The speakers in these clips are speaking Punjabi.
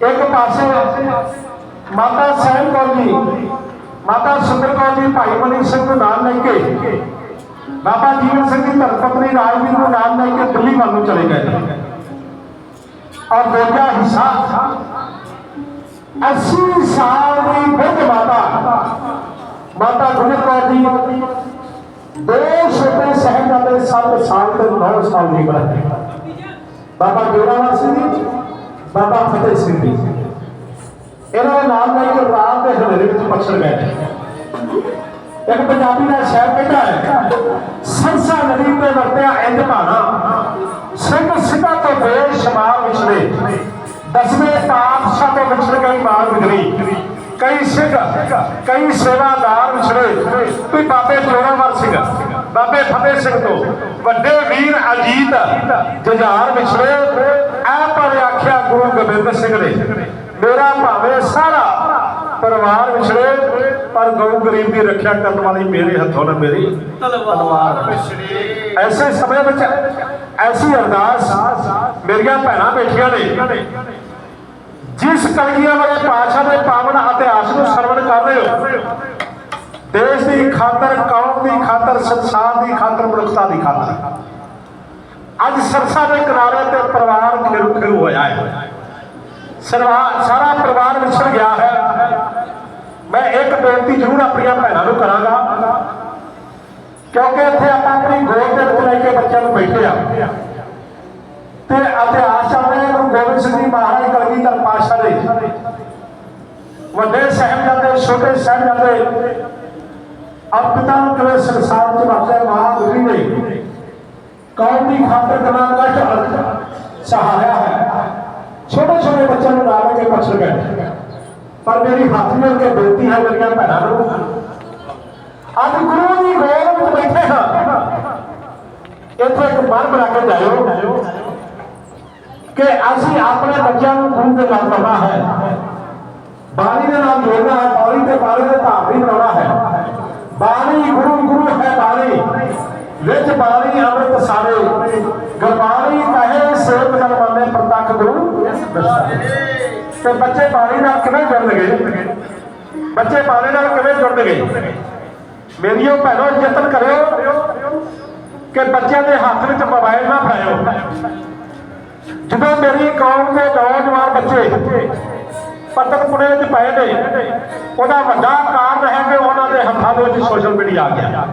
ਇੱਕ ਪਾਸੇ ਮਾਤਾ ਸਹਿਬ ਕੌਰ ਜੀ, ਮਾਤਾ ਸੁੰਦਰ ਕੌਰ ਜੀ, ਭਾਈ ਮਨੀ ਸਿੰਘ ਨੂੰ ਨਾਲ ਲੈ ਕੇ, ਬਾਬਾ ਜੀਵਨ ਸਿੰਘ ਦੀ ਧਰਮਪਤਨੀ ਰਾਜਵੀਰ ਨੂੰ ਨਾਲ ਲੈ ਕੇ ਦਿੱਲੀ ਵੱਲ ਨੂੰ ਚਲੇ ਗਏ। ਔਰ ਦੂਜਾ ਹਿੱਸਾ 80 ਸਾਲ ਦੀ ਬੁੱਧ ਮਾਤਾ ਮਾਤਾ ਗੁਜਰ ਕੌਰ ਜੀ, ਦੋ ਛੋਟੇ ਸਾਹਿਬਜ਼ਾਦੇ 7 ਸਾਲ ਤੇ 9 ਸਾਲ ਦੀ ਉਮਰ ਬਾਬਾ ਜੋਰਾਵਰ ਸਿੰਘ ਜੀ ਬਾਬਾ ਫਤਿਹ ਸਿੰਘ ਜੀ। ਇਹਨਾਂ ਦੇ ਨਾਮ ਲੈ ਕੇ ਰਾਤ ਦੇ ਹਨੇਰੇ ਵਿੱਚ ਪਛੜ ਗਏ। ਇੱਕ ਪੰਜਾਬੀ ਦਾ ਸ਼ਾਇਰ ਕਹਿੰਦਾ ਹੈ। ਸੰਸਾ ਨਦੀ ਤੇ ਵਰਤਿਆ ਇੰਜ ਭਾਣਾ ਸਿੰਘ ਸਿੱਧਾ ਤੋਂ ਬੇਸ਼ੁਮਾਰ ਵਿਛੜੇ ਦਸਵੇਂ ਪਾਤਸ਼ਾਹ ਤੋਂ ਵਿਛੜ ਗਈ ਮਾਰ ਗੁਜਰੀ ਕਈ ਸਿੰਘ ਕਈ ਸੇਵਾਦਾਰ ਵਿਛੜੇ ਕੋਈ ਬਾਬੇ ਜੋਰਾਵਰ ਸਿੰਘ, ਬਾਬੇ ਫਤਿਹ ਸਿੰਘ ਤੋਂ ਵੱਡੇ ਵੀਰ ਅਜੀਤ ਜੁਝਾਰ ਵਿਛੜੇ ਗੁਰੂ ਗੋਬਿੰਦ ਸਿੰਘ ਨੇ। ਮੇਰਾ ਭਾਵੇਂ ਸਾਰਾ ਪਰਿਵਾਰ ਵਿਛੜੇ, ਪਰ ਗਊ ਗਰੀਬ ਦੀ ਰੱਖਿਆ ਕਰਨ ਵਾਲੀ ਮੇਰੇ ਹੱਥੋਂ ਨਾ ਮੇਰੀ ਤਲਵਾਰ। ਵਿਛੜੇ ਐਸੇ ਸਮੇਂ ਵਿੱਚ ਐਸੀ ਅਰਦਾਸ ਮੇਰੀਆਂ ਭੈਣਾਂ ਬੈਠੀਆਂ ਨੇ, ਜਿਸ ਕਲਗੀਆਂ ਵਾਲੇ ਪਾਸ਼ਾ ਦੇ ਪਾਵਨ ਇਤਿਹਾਸ ਨੂੰ ਸਰਵਣ ਕਰ ਰਹੇ ਹੋ। ਦੇਸ਼ ਦੀ ਖਾਤਰ, ਕੌਮ ਦੀ ਖਾਤਰ, ਸੰਸਾਰ ਦੀ ਖਾਤਰ, ਮਨੁੱਖਤਾ ਦੀ ਖਾਤਰ। ਅੱਜ ਸਰਸਾ ਦੇ ਕਿਨਾਰੇ ਤੇ ਪਰਿਵਾਰ ਖਿਰੂ ਖਿਰੂ ਹੋਇਆ ਹੈ। ਸਾਰਾ ਪਰਿਵਾਰ ਵਿਛੜ ਗਿਆ ਹੈ। ਮੈਂ ਇੱਕ ਬੇਨਤੀ ਜ਼ਰੂਰ ਆਪਣੀਆਂ ਭੈਣਾਂ ਨੂੰ ਕਰਾਂਗਾ, ਕਿਉਂਕਿ ਇੱਥੇ ਆਪਾਂ ਆਪਣੀ ਗੋਦ ਦੇ ਵਿੱਚ ਲੈ ਕੇ ਬੱਚਿਆਂ ਨੂੰ ਬੈਠੇ ਆ ਤੇ ਇਤਿਹਾਸ ਆਪਣੇ ਗੁਰੂ ਗੋਬਿੰਦ ਸਿੰਘ ਜੀ ਮਹਾਰਾਜ ਕਲਗੀਧਰ ਪਾਤਸ਼ਾਹ ਦੇ। ਵੱਡੇ ਸਾਹਿਬਜ਼ਾਦੇ, ਛੋਟੇ ਸਾਹਿਬਜ਼ਾਦੇ ਅਬ ਪਿਤਾ ਨੂੰ ਕਿਵੇਂ ਸੰਸਾਰ ਚ ਵਾਪਰਿਆ ਮਹਾਗੁਰੂ ਨੇ ਕੌਮ ਦੀ ਖਾਤਰ ਕਰਨਾ ਕਸ਼ਟ ਅਰਥ ਸਹਾਰਿਆ ਹੈ ਛੋਟੇ ਛੋਟੇ ਬੱਚਿਆਂ ਨੂੰ ਨਾਲ ਲੈ ਕੇ ਪਛੜ ਗਏ ਪਰ ਮੇਰੀ ਹੱਥ ਜੋੜ ਕੇ ਬੇਨਤੀ ਹੈ ਮੇਰੀਆਂ ਭੈਣਾਂ ਨੂੰ ਅੱਜ ਗੁਰੂ ਦੀ ਗੋਦ ਵਿੱਚ ਬੈਠੇ ਹਾਂ ਇੱਥੇ ਇੱਕ ਮਨ ਬਣਾ ਕੇ ਜਾਇਓ ਕਿ ਅਸੀਂ ਆਪਣੇ ਬੱਚਿਆਂ ਨੂੰ ਗੁਰੂ ਦੇ ਨਾਲ ਲਾਉਣਾ ਹੈ ਬਾਣੀ ਦੇ ਨਾਲ ਜੋੜਨਾ ਹੈ ਬਾਣੀ ਤੇ ਬਾਣੀ ਦੇ ਧਾਰਨੀ ਬਣਾਉਣਾ ਹੈ ਬਾਣੀ ਗੁਰੂ ਗੁਰੂ ਹੈ ਬਾਣੀ ਵਿੱਚ ਬਾਣੀ ਅੰਮ੍ਰਿਤ ਸਾਰੇ। ਗੁਰਬਾਣੀ ਕਹੇ ਸੇਵ ਜਨ ਮੰਨੇ ਪ੍ਰਤੱਖ ਗੁਰੂ ਤੇ ਬੱਚੇ ਬਾਣੀ ਨਾਲ ਕਿਵੇਂ ਜੁੜਨਗੇ? ਬੱਚੇ ਬਾਣੀ ਨਾਲ ਕਿਵੇਂ ਜੁੜਨਗੇ? ਮੇਰੀਓ ਭੈਣੋ ਯਤਨ ਕਰਿਓ ਕਿ ਬੱਚਿਆਂ ਦੇ ਹੱਥ ਵਿੱਚ ਮੋਬਾਈਲ ਨਾ ਫੜਾਇਓ। ਜਦੋਂ ਮੇਰੀ ਕੌਮ ਦੇ ਨੌਜਵਾਨ ਬੱਚੇ ਪਤਨਪੁਰੇ ਵਿੱਚ ਪਏ ਨੇ ਉਹਦਾ ਵੱਡਾ ਕਾਰਨ ਹੈ ਕਿ ਉਹਨਾਂ ਦੇ ਹੱਥਾਂ ਦੇ ਵਿੱਚ ਸੋਸ਼ਲ ਮੀਡੀਆ ਆ ਗਿਆ।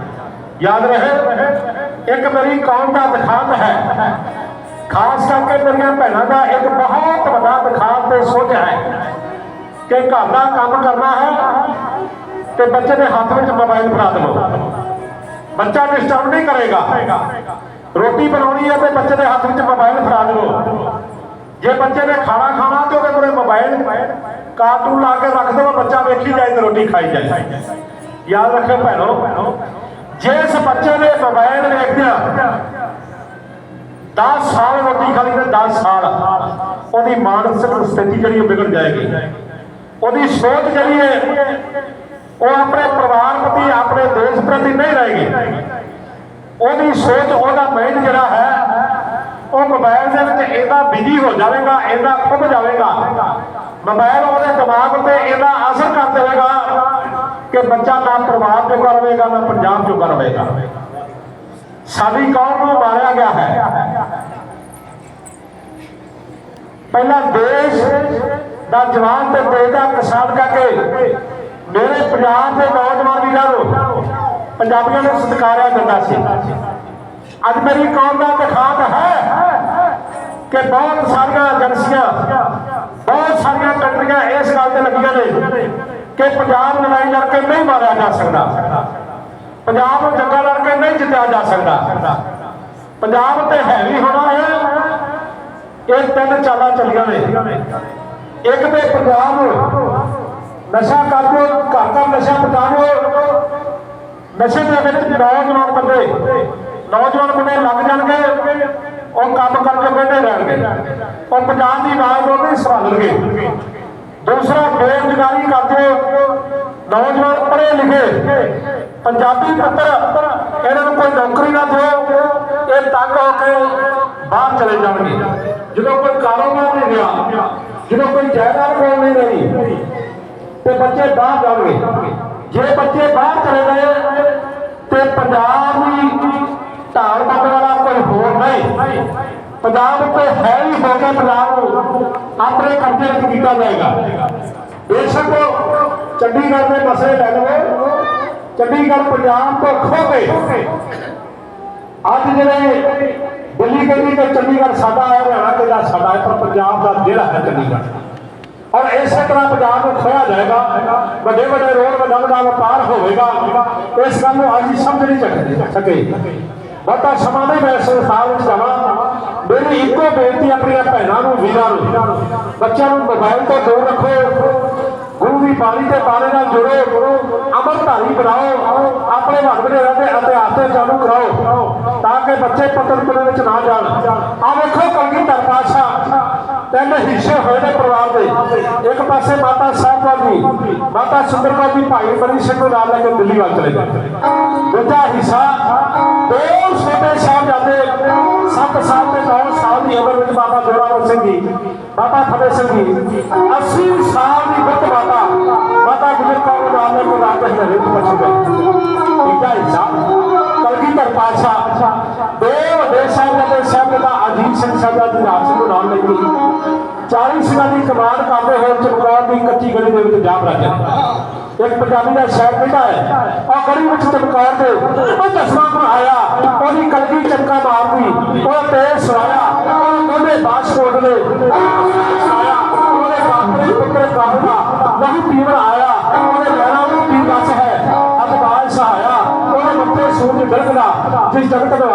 ਯਾਦ ਰਹੇ? ਇੱਕ ਮੇਰੀ ਕੌਮ ਦਾ ਦਿਖਾਂਤ ਹੈ। ਖਾਸ ਕਰਕੇ ਮੇਰੀਆਂ ਭੈਣਾਂ ਦਾ ਇੱਕ ਬਹੁਤ ਵੱਡਾ ਦਿਖਾਤ ਤੇ ਸੋਚ ਹੈ ਕਿ ਘਰ ਦਾ ਕੰਮ ਕਰਨਾ ਹੈ ਤੇ ਬੱਚੇ ਦੇ ਹੱਥ ਵਿੱਚ ਮੋਬਾਈਲ ਫੜਾ ਦਿਓ ਬੱਚਾ ਡਿਸਟਰਬ ਨਹੀਂ ਕਰੇਗਾ। ਰੋਟੀ ਬਣਾਉਣੀ ਹੈ ਤੇ ਬੱਚੇ ਦੇ ਹੱਥ ਵਿੱਚ ਮੋਬਾਈਲ ਫੜਾ ਦਿਓ ਜੇ ਬੱਚੇ ਨੇ ਖਾਣਾ ਖਾਣਾ ਤੇ ਉਹਦੇ ਕੋਲੇ ਮੋਬਾਈਲ, ਕਾਰਟੂਨ ਲਾ ਕੇ ਰੱਖ ਦਿਓ, ਬੱਚਾ ਵੇਖੀ ਜਾਏ ਤੇ ਰੋਟੀ ਖਾਈ ਜਾਏ। ਯਾਦ ਰੱਖਿਓ ਭੈਣੋ ਜਿਸ ਬੱਚੇ ਨੇ ਮੋਬਾਈਲ ਵੇਖਦਿਆਂ 10 ਸਾਲ ਰੋਟੀ ਖਾਲੀ ਤੇ 10 ਸਾਲ ਉਹਦੀ ਮਾਨਸਿਕ ਸਥਿਤੀ ਜਿਹੜੀ ਉਹ ਵਿਗੜ ਜਾਏਗੀ। ਉਹਦੀ ਸੋਚ ਜਿਹੜੀ ਹੈ, ਉਹ ਆਪਣੇ ਪਰਿਵਾਰ ਪ੍ਰਤੀ, ਆਪਣੇ ਦੇਸ਼ ਪ੍ਰਤੀ ਨਹੀਂ ਰਹੇਗੀ। ਉਹਦੀ ਸੋਚ, ਉਹਦਾ ਮਾਈਂਡ ਜਿਹੜਾ ਹੈ, ਉਹ ਮੋਬਾਈਲ ਦੇ ਵਿੱਚ ਇਹਦਾ ਬਿਜ਼ੀ ਹੋ ਜਾਵੇਗਾ, ਇਹਦਾ ਖੁੱਭ ਜਾਵੇਗਾ। ਮੋਬਾਈਲ ਉਹਦੇ ਦਿਮਾਗ ਉੱਤੇ ਇਹਦਾ ਅਸਰ ਕਰ ਦੇਵੇਗਾ। ਕਿ ਬੱਚਾ ਨਾ ਪਰਿਵਾਰ ਜੋਗਾ ਰਹੇਗਾ ਨਾ ਪੰਜਾਬ ਜੋਗਾ ਰਹੇਗਾ ਸਾਡੀ ਕੌਮ ਨੂੰ ਮਾਰਿਆ ਗਿਆ ਹੈ। ਪਹਿਲਾ ਦੇਸ਼ ਦਾ ਜਵਾਨ ਤੇ ਦੇਸ਼ ਦਾ ਕਿਸਾਨ ਕਰਕੇ ਮੇਰੇ ਪੰਜਾਬ ਦੇ ਨੌਜਵਾਨ ਵੀਰਾਂ ਨੂੰ ਪੰਜਾਬੀਆਂ ਨੂੰ ਸਤਿਕਾਰਿਆ ਜਾਂਦਾ ਸੀ। ਅੱਜ ਮੇਰੀ ਕੌਮ ਦਾ ਦਿਖਾਤ ਹੈ ਕਿ ਬਹੁਤ ਸਾਰੀਆਂ ਏਜੰਸੀਆਂ, ਬਹੁਤ ਸਾਰੀਆਂ ਕੰਟਰੀਆਂ ਇਸ ਗੱਲ ਤੇ ਲੱਗੀਆਂ ਨੇ ਕਿ ਪੰਜਾਬ ਲੜਾਈ ਲੜ ਕੇ ਨਹੀਂ ਮਾਰਿਆ ਜਾ ਸਕਦਾ। ਪੰਜਾਬ ਨੂੰ ਜੰਗਾਂ ਲੜ ਕੇ ਨਹੀਂ ਜਿੱਤਿਆ ਜਾ ਸਕਦਾ। ਪੰਜਾਬ ਤੇ ਹੈਵੀ ਹੋਣਾ ਹੈ। ਇਹ ਤਿੰਨ ਚਾਲਾਂ ਚੱਲੀਆਂ ਨੇ। ਇੱਕ ਤੇ ਪੰਜਾਬ, ਨਸ਼ਾ ਕਰ ਦਿਓ, ਘਰ ਦਾ ਨਸ਼ਾ ਪਟਾਵੋ ਨਸ਼ੇ ਦੇ ਵਿੱਚ ਨੌਜਵਾਨ ਬੰਦੇ ਨੌਜਵਾਨ ਬੰਦੇ ਲੱਗ ਜਾਣਗੇ, ਉਹ ਕੰਮ ਕਰਕੇ ਬੈਠੇ ਰਹਿਣਗੇ। ਉਹ ਪੰਜਾਬ ਦੀ ਆਵਾਜ਼ ਨੂੰ ਸੰਭਾਲਣਗੇ। ਦੂਸਰਾ, ਬੇਰੁਜ਼ਗਾਰੀ ਨੌਜਵਾਨ ਪੜ੍ਹੇ ਲਿਖੇ, ਪੰਜਾਬੀ ਪੁੱਤਰ, ਇਹਨਾਂ ਨੂੰ ਕੋਈ ਨੌਕਰੀ ਨਾ ਦਿਓ, ਇਹ ਤੰਗ ਹੋ ਕੇ ਬਾਹਰ ਚਲੇ ਜਾਣਗੇ। ਜਦੋਂ ਕੋਈ ਕਾਰੋਬਾਰ ਨਹੀਂ ਰਿਹਾ, ਜਦੋਂ ਕੋਈ ਜਾਇਦਾਦ ਕੋਲ ਨਹੀਂ ਰਹੀ, ਤੇ ਬੱਚੇ ਬਾਹਰ ਜਾਣਗੇ। ਜੇ ਬੱਚੇ ਬਾਹਰ ਚਲੇ ਗਏ, ਤੇ ਪੰਜਾਬ ਦੀ ਧਾਰ ਮੰਨ ਵਾਲਾ ਕੋਈ ਹੋਰ ਨਹੀਂ। ਪੰਜਾਬ ਉੱਤੇ ਹੈ ਹੀ ਹੋ ਕੇ ਪੰਜਾਬ ਨੂੰ ਆਪਣੇ ਕਬਜ਼ੇ ਵਿੱਚ ਕੀਤਾ ਜਾਏਗਾ। ਬੇਸ਼ੱਕ ਚੰਡੀਗੜ੍ਹ ਦੇ ਮਸਲੇ ਲੈ ਲਵੇ। ਚੰਡੀਗੜ੍ਹ ਪੰਜਾਬ ਤੋਂ ਖੋ ਗਏ ਅੱਜ ਜਿਹੜੇ ਦਿੱਲੀ ਕਹਿੰਦੀ ਕਿ ਚੰਡੀਗੜ੍ਹ ਸਾਡਾ ਹੈ, ਹਰਿਆਣਾ ਕਹਿੰਦਾ ਸਾਡਾ ਹੈ, ਪਰ ਪੰਜਾਬ ਦਾ ਜ਼ਿਲ੍ਹਾ ਹੈ ਚੰਡੀਗੜ੍ਹ। ਔਰ ਇਸੇ ਤਰ੍ਹਾਂ ਪੰਜਾਬ ਨੂੰ ਖੋਇਆ ਜਾਏਗਾ, ਵੱਡੇ ਵੱਡੇ ਰੋਡ, ਵੱਡਾ ਵੱਡਾ ਵਪਾਰ ਹੋਵੇਗਾ। ਇਸ ਗੱਲ ਨੂੰ ਅੱਜ ਹੀ ਸਮਝ ਨਹੀਂ ਚੱਕ- ਬਹੁਤਾ ਸਮਾਂ ਨਹੀਂ ਮੈਂ ਸੰਸਾਰ ਵਿੱਚ ਜਾਵਾਂ। ਮੇਰੀ ਇੱਕੋ ਬੇਨਤੀ ਆਪਣੀਆਂ ਭੈਣਾਂ ਨੂੰ, ਵੀਰਾਂ ਨੂੰ, ਬੱਚਿਆਂ ਨੂੰ ਮੋਬਾਈਲ ਤੋਂ ਦੂਰ ਰੱਖੋ। ਗੁਰੂ ਦੀ ਬਾਣੀ ਤੇ ਬਾਣੇ ਨਾਲ ਜੁੜੋ। ਅਮਰਧਾਰੀ ਬਣਾਓ। ਆਪਣੇ ਭਗਵਦੇ ਦੇ ਇਤਿਹਾਸ ਤੇ ਚਾਲੂ ਕਰਾਓ ਤਾਂ ਕਿ ਬੱਚੇ ਪਤਨ ਵਿੱਚ ਨਾ ਜਾਣ। ਆ ਵੇਖੋ ਕਲਗੀ ਪਾਸ਼ਾ ਤਿੰਨ ਹਿੱਸੇ ਹੋਏ ਨੇ ਪਰਿਵਾਰ ਦੇ। ਇੱਕ ਪਾਸੇ ਮਾਤਾ ਸਾਹਿਬ ਜੀ ਮਾਤਾ ਸੁੰਦਰ ਕੌਰ ਜੀ ਭਾਈ ਬੜੀ ਸਿੰਘ ਨੂੰ ਨਾਲ ਲੈ ਕੇ ਦਿੱਲੀ ਵੱਲ ਚਲੇ ਗਏ। ਦੂਜਾ ਹਿੱਸਾ, ਦੋ ਛੋਟੇ ਸਾਹਿਬਜ਼ਾਦੇ 7 ਸਾਲ ਤੇ 9 ਸਾਲ ਦੀ ਉਮਰ ਵਿੱਚ ਬਾਬਾ ਜੋਰਾਵਰ ਸਿੰਘ ਜੀ, ਬਾਬਾ ਫਤਿਹ ਸਿੰਘ ਜੀ। 80 ਸਾਲ ਦੀ ਬੁੱਧ ਮਾਤਾ ਮਾਤਾ ਗੁਜਰ ਕੌਰ ਨਾਲ ਲੈ ਕੇ ਦੇ ਹਨੇਰੇ ਵਿੱਚ ਪਹੁੰਚ ਗਏ ਤੀਜਾ ਹਿੱਸਾ ਕਲਗੀਧਰ ਪਾਸ਼ਾ ਦੋ ਵੱਡੇ ਸਾਹਿਬਜ਼ਾਦੇ ਸਾਹਿਬਜ਼ਾਦਾ ਅਜੀਤ ਸਿੰਘ ਸਾਹਿਬਜ਼ਾਦਾ ਦੀ ਰਾਤ ਨੂੰ ਨਾਲ ਲੈ ਕੇ 40 ਸਿੰਘਾਂ ਦੀ ਕਮਾਨ ਕਰਦੇ ਹੋਏ ਚਮਕੌਰ ਦੀ ਕੱਚੀ ਗਲੀ ਦੇ ਵਿੱਚ ਜਾ ਬਰਾਜੇ ਇੱਕ ਪੰਜਾਬੀ ਦਾ ਸ਼ਾਇਰ ਕਹਿੰਦਾ ਹੈ। ਉਹ ਗਲੀ ਵਿੱਚ ਚਮਕੌਰ ਦੇ ਉਹ ਦਸਵਾਂ ਬਣਾਇਆ ਉਹਦੀ ਕਲਗੀ ਚਮਕਾ ਮਾਰਦੀ। ਉਹ ਤੇ ਸਵਾਇਆ ਉਹ ਦੋਨੇ ਬਾਸ ਕੋਟ ਦੇ ਆਇਆ ਉਹਦੇ ਬਾਪਰੇ ਪੁੱਤਰ ਕਾਹਦਾ ਨਹੀਂ ਪੀਵਣ ਆਇਆ। ਉਹਦੇ ਲੈਣਾ ਨੂੰ ਪੀ ਦੱਸ ਹੈ। ਅਤਬਾਲ ਸਹਾਇਆ। ਉਹਦੇ ਮੱਥੇ ਸੂਰਜ ਗੜਗਦਾ ਜਿਸ ਜਗਤ ਨੂੰ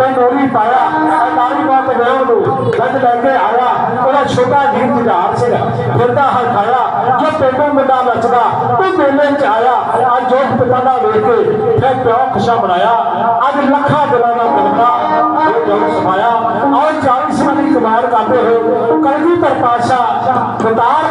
ਸਿੰਘ ਤੇ ਨੋਰੀ ਪਾਇਆ ਅੱਜ ਨਾਰੀ ਬਾਤ ਵਿਆਹ ਨੂੰ ਗੱਜ ਲੈ ਕੇ ਆਇਆ ਉਹਦਾ ਛੋਟਾ ਵੀਰ ਜੁਝਾਰ ਸਿੰਘ ਫਿਰਦਾ ਹਲਕਾਇਆ ਜੋ ਪਿੰਡੋਂ ਮੁੰਡਾ ਨੱਚਦਾ ਉਹ ਮੇਲੇ ਚ ਆਇਆ ਅੱਜ ਜੋ ਪਿਤਾ ਦਾ ਵੇਖ ਕੇ ਫਿਰ ਪਿਓ ਖੁਸ਼ਾ ਬਣਾਇਆ ਅੱਜ ਲੱਖਾਂ ਦਿਲਾਂ ਦਾ ਮਿਲਦਾ ਉਹ ਜਗ ਸਮਾਇਆ ਔਰ 40 ਸਾਲ ਦੀ ਕਮਾਲ ਕਰਦੇ ਹੋਏ ਕਲਗੀ ਪਰ ਪਾਸ਼ਾ ਫਤਾਰ